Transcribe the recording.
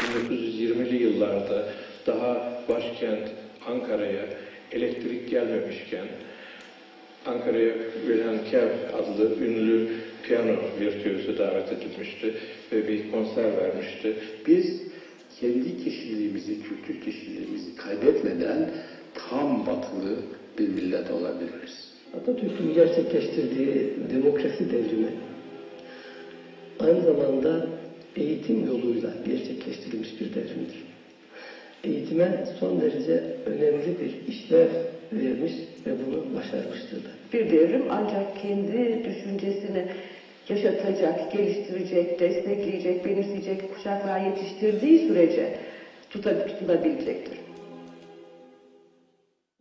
1920'li yıllarda daha başkent Ankara'ya elektrik gelmemişken Ankara'ya Wilhelm Kev adlı ünlü piyano virtüözü davet edilmişti ve bir konser vermişti. Biz kendi kişiliğimizi, kültür kişiliğimizi kaybetmeden tam batılı bir millet olabiliriz. Atatürk'ün gerçekleştirdiği demokrasi devrimi aynı zamanda eğitim yoluyla gerçekleştirilmiş bir devrimdir. Eğitime son derece önemli bir işlev vermiş ve bunu başarmıştır da. Bir devrim ancak kendi düşüncesini yaşatacak, geliştirecek, destekleyecek, benimseyecek kuşaklar yetiştirdiği sürece tuta- tutunabilecektir.